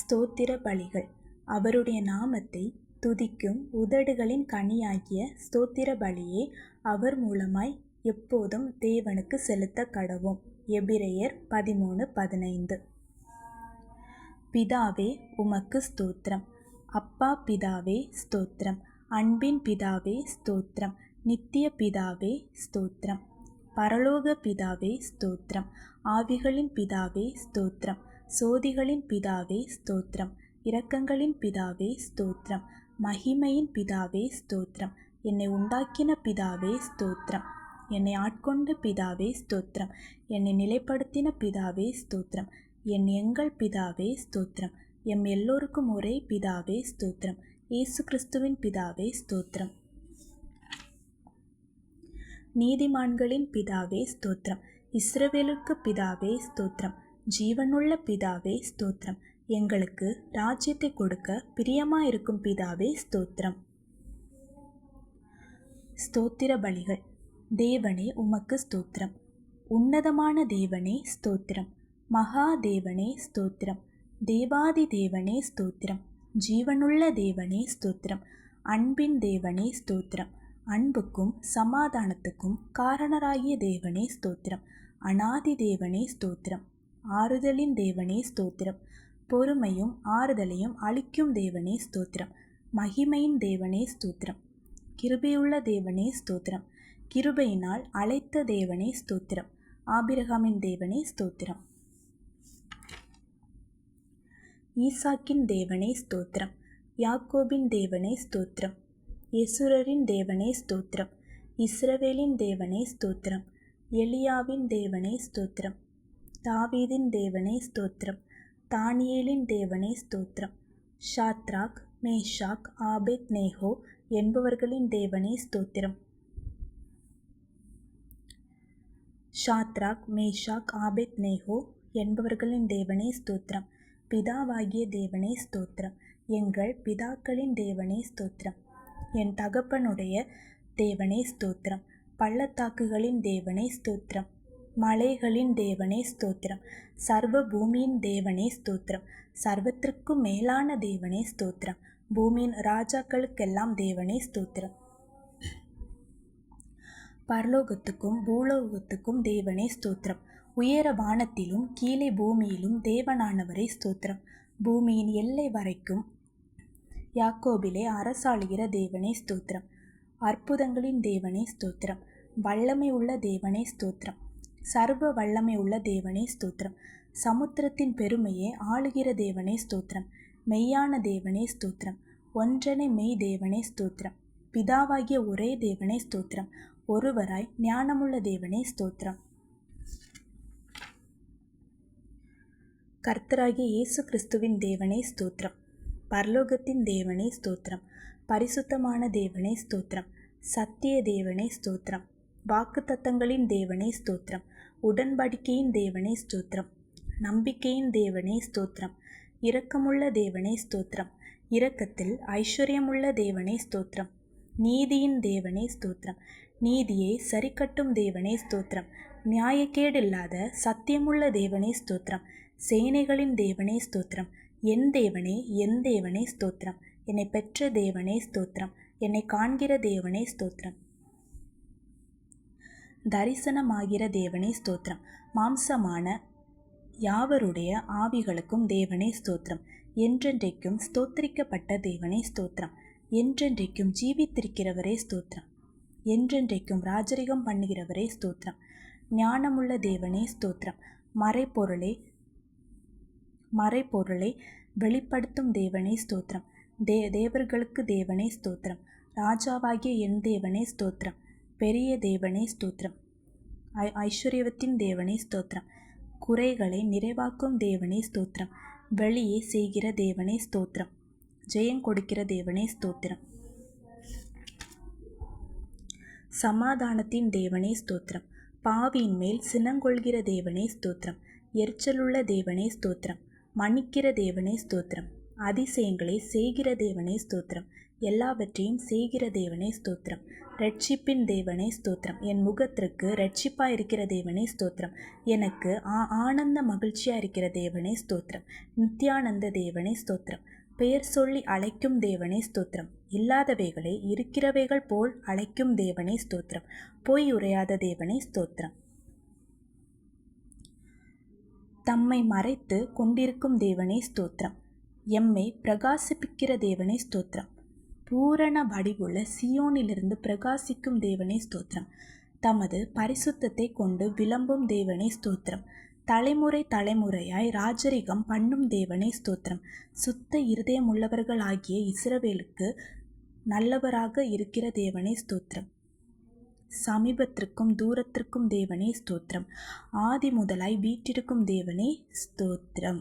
ஸ்தோத்திர பலிகள். அவருடைய நாமத்தை துதிக்கும் உதடுகளின் கனியாகிய ஸ்தோத்திர பலியே அவர் மூலமாய் எப்போதும் தேவனுக்கு செலுத்த கடவோம். எபிரேயர் பதிமூணு பதினைந்து. பிதாவே உமக்கு ஸ்தோத்திரம். அப்பா பிதாவே ஸ்தோத்திரம். அன்பின் பிதாவே ஸ்தோத்திரம். நித்திய பிதாவே ஸ்தோத்திரம். பரலோக பிதாவே ஸ்தோத்திரம். ஆவிகளின் பிதாவே ஸ்தோத்திரம். சோதிகளின் பிதாவே ஸ்தோத்திரம் இரக்கங்களின் பிதாவே ஸ்தோத்திரம் மகிமையின் பிதாவே ஸ்தோத்திரம் என்னை உண்டாக்கின பிதாவே ஸ்தோத்திரம் என்னை ஆட்கொண்ட பிதாவே ஸ்தோத்திரம் என்னை நிலைப்படுத்தின பிதாவே ஸ்தோத்திரம் என் எங்கள் பிதாவே ஸ்தோத்திரம் எம் எல்லோருக்கும் ஒரே பிதாவே ஸ்தோத்திரம் இயேசு கிறிஸ்துவின் பிதாவே ஸ்தோத்திரம் நீதிமான்களின் பிதாவே ஸ்தோத்திரம் இஸ்ரவேலுக்கு பிதாவே ஸ்தோத்திரம் ஜீவனுள்ள பிதாவே ஸ்தோத்திரம். எங்களுக்கு ராஜ்யத்தை கொடுக்க பிரியமாயிருக்கும் பிதாவே ஸ்தோத்திரம். ஸ்தோத்திர பலிகள். தேவனே உமக்கு ஸ்தோத்திரம். உன்னதமான தேவனே ஸ்தோத்திரம். மகா தேவனே ஸ்தோத்திரம். தேவாதி தேவனே ஸ்தோத்திரம். ஜீவனுள்ள தேவனே ஸ்தோத்திரம். அன்பின் தேவனே ஸ்தோத்திரம். அன்புக்கும் சமாதானத்துக்கும் காரணராகிய தேவனே ஸ்தோத்திரம். அனாதி தேவனே ஸ்தோத்திரம். ஆறுதலின் தேவனே ஸ்தோத்திரம் பொறுமையும் ஆறுதலையும் அளிக்கும் தேவனே ஸ்தோத்திரம் மகிமையின் தேவனே ஸ்தோத்திரம் கிருபையுள்ள தேவனே ஸ்தோத்திரம் கிருபையினால் அழைத்த தேவனே ஸ்தோத்திரம் ஆபிரகாமின் தேவனே ஸ்தோத்திரம் ஈசாக்கின் தேவனே ஸ்தோத்திரம் யாக்கோபின் தேவனே ஸ்தோத்திரம் யசுரரின் தேவனே ஸ்தோத்திரம் இஸ்ரவேலின் தேவனே ஸ்தோத்திரம் எலியாவின் தேவனே ஸ்தோத்திரம் தாவீதின் தேவனே ஸ்தோத்திரம். தானியேலின் தேவனே ஸ்தோத்திரம். ஷாத்ராக் மேஷாக் ஆபேத் நேஹோ என்பவர்களின் தேவனே ஸ்தோத்திரம். ஷாத்ராக் மேஷாக் ஆபேத் நேஹோ என்பவர்களின் தேவனே ஸ்தோத்திரம். பிதாவாகிய தேவனே ஸ்தோத்திரம். எங்கள் பிதாக்களின் தேவனே ஸ்தோத்திரம். என் தகப்பனுடைய தேவனே ஸ்தோத்திரம். பள்ளத்தாக்குகளின் தேவனே ஸ்தோத்திரம். மலைகளின் தேவனே ஸ்தோத்திரம். சர்வ பூமியின் தேவனே ஸ்தோத்திரம். சர்வத்திற்கும் மேலான தேவனே ஸ்தோத்திரம். பூமியின் ராஜாக்களுக்கெல்லாம் தேவனே ஸ்தோத்திரம். பரலோகத்துக்கும் பூலோகத்துக்கும் தேவனே ஸ்தோத்திரம். உயர வானத்திலும் கீழே பூமியிலும் தேவனானவரே ஸ்தோத்திரம். பூமியின் எல்லை வரைக்கும் யாக்கோபிலே அரசாளுகிற தேவனே ஸ்தோத்திரம். அற்புதங்களின் தேவனே ஸ்தோத்திரம். வல்லமை உள்ள தேவனே ஸ்தோத்திரம். சர்வ வல்லமை உள்ள தேவனே ஸ்தோத்திரம் சமுத்திரத்தின் பெருமையை ஆளுகிற தேவனே ஸ்தோத்திரம் மெய்யான தேவனே ஸ்தோத்திரம் ஒன்றனை மெய் தேவனே ஸ்தோத்திரம் பிதாவாகிய ஒரே தேவனே ஸ்தோத்திரம் ஒருவராய் ஞானமுள்ள தேவனே ஸ்தோத்திரம் கர்த்தராகிய இயேசு கிறிஸ்துவின் தேவனே ஸ்தோத்திரம் பரலோகத்தின் தேவனே ஸ்தோத்திரம் பரிசுத்தமான தேவனே ஸ்தோத்திரம் சத்திய தேவனே ஸ்தோத்திரம் வாக்குத்தத்தங்களின் தேவனே ஸ்தோத்திரம் உடன்படிக்கையின் தேவனே ஸ்தோத்திரம் நம்பிக்கையின் தேவனே ஸ்தோத்திரம் இரக்கமுள்ள தேவனே ஸ்தோத்திரம் இரக்கத்தில் ஐஸ்வர்யமுள்ள தேவனே ஸ்தோத்திரம் நீதியின் தேவனே ஸ்தோத்திரம் நீதியை சரிக்கட்டும் தேவனே ஸ்தோத்திரம் நியாயக்கேடில்லாத சத்தியமுள்ள தேவனே ஸ்தோத்திரம் சேனைகளின் தேவனே ஸ்தோத்திரம் என் தேவனே என் தேவனே ஸ்தோத்திரம் என்னை பெற்ற தேவனே ஸ்தோத்திரம் என்னை காண்கிற தேவனே ஸ்தோத்திரம் தரிசனமாகிற தேவனே ஸ்தோத்திரம். மாம்சமான யாவருடைய ஆவிகளுக்கும் தேவனே ஸ்தோத்திரம். என்றென்றைக்கும் ஸ்தோத்திரிக்கப்பட்ட தேவனே ஸ்தோத்திரம். என்றென்றைக்கும் ஜீவித்திருக்கிறவரே ஸ்தோத்திரம். என்றென்றைக்கும் ராஜரிகம் பண்ணுகிறவரே ஸ்தோத்திரம். ஞானமுள்ள தேவனே ஸ்தோத்திரம். மறைப்பொருளை மறைப்பொருளை வெளிப்படுத்தும் தேவனே ஸ்தோத்திரம். தே தேவர்களுக்கு தேவனே ஸ்தோத்திரம். ராஜாவாகிய என் தேவனே ஸ்தோத்திரம். பெரிய தேவனே ஸ்தோத்திரம் ஐ ஐஸ்வர்யவத்தின் தேவனே ஸ்தோத்திரம் குறைகளை நிறைவாக்கும் தேவனே ஸ்தோத்திரம் வெளியே செய்கிற தேவனே ஸ்தோத்திரம் ஜெயம் கொடுக்கிற தேவனே ஸ்தோத்திரம் சமாதானத்தின் தேவனே ஸ்தோத்திரம் பாவியின் மேல் சினங்கொள்கிற தேவனே ஸ்தோத்திரம் எரிச்சலுள்ள தேவனே ஸ்தோத்திரம் மன்னிக்கிற தேவனே ஸ்தோத்திரம் அதிசயங்களை செய்கிற தேவனே ஸ்தோத்திரம் எல்லாவற்றையும் செய்கிற தேவனே ஸ்தோத்திரம் ரட்சிப்பின் தேவனே ஸ்தோத்திரம் என் முகத்திற்கு ரட்சிப்பாக இருக்கிற தேவனே ஸ்தோத்திரம் எனக்கு ஆ ஆனந்த மகிழ்ச்சியாக இருக்கிற தேவனே ஸ்தோத்திரம் நித்யானந்த தேவனே ஸ்தோத்திரம் பெயர் சொல்லி அழைக்கும் தேவனே ஸ்தோத்திரம் இல்லாதவைகளை இருக்கிறவைகள் போல் அழைக்கும் தேவனே ஸ்தோத்திரம் பொய் உரையாத தேவனே ஸ்தோத்திரம் தம்மை மறைத்து கொண்டிருக்கும் தேவனே ஸ்தோத்திரம் எம்மை பிரகாசிப்பிக்கிற தேவனே ஸ்தோத்திரம் பூரண வடிவுள்ள சியோனிலிருந்து பிரகாசிக்கும் தேவனே ஸ்தோத்திரம். தமது பரிசுத்தத்தை கொண்டு விளம்பும் தேவனே ஸ்தோத்திரம். தலைமுறை தலைமுறையாய் ராஜரிகம் பண்ணும் தேவனே ஸ்தோத்திரம். சுத்த இருதயமுள்ளவர்களாகிய இஸ்ரவேலுக்கு நல்லவராக இருக்கிற தேவனே ஸ்தோத்திரம். சமீபத்திற்கும் தூரத்திற்கும் தேவனே ஸ்தோத்திரம். ஆதி முதலாய் வீட்டிற்கும் தேவனே ஸ்தோத்திரம்.